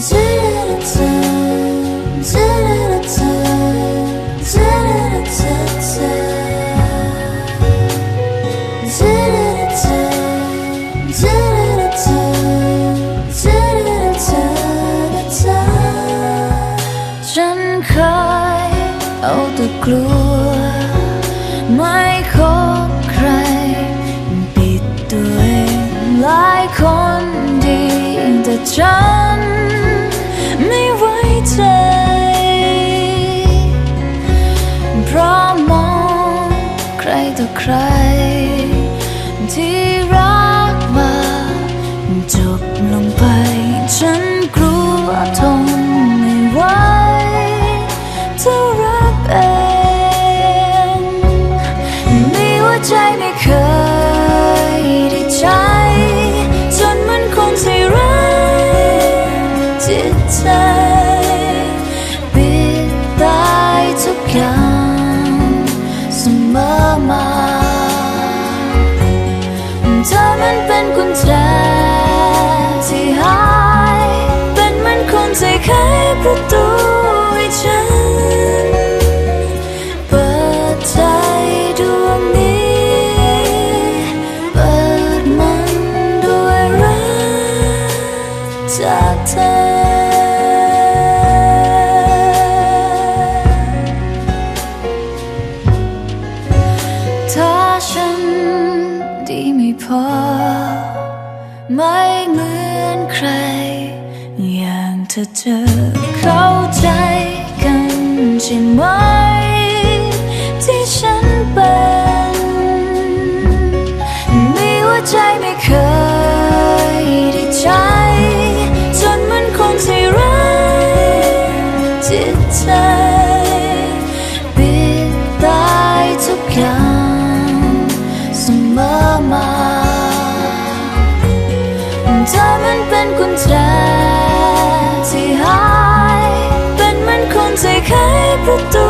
ฉันเคยเอาแต่กลัว ไม่คบใคร ปิดตัวเองหลายคนดีแต่ฉัน ต่อใคร ที่รักมาจบลงไป ฉันกลัวทนไม่ไหวเท่ารักเองมีหัวใจไม่เคยได้ใจจนมันคงใส่ร้ายจิตใจ ประตูให้ฉัน เปิดใจดวงนี้ เปิดมันด้วยรักจากเธอถ้าฉันดีไม่พอ ไม่เหมือนใคร เธอเจอเข้าใจกันใช่ไหม ที่ฉันเป็นมีหัวใจไม่เคยได้ใจ จนมันคงที่ร้ายจิตใจปิดตายทุกอย่างเสมอมาเธอมันเป็นกุญแจ ที่ห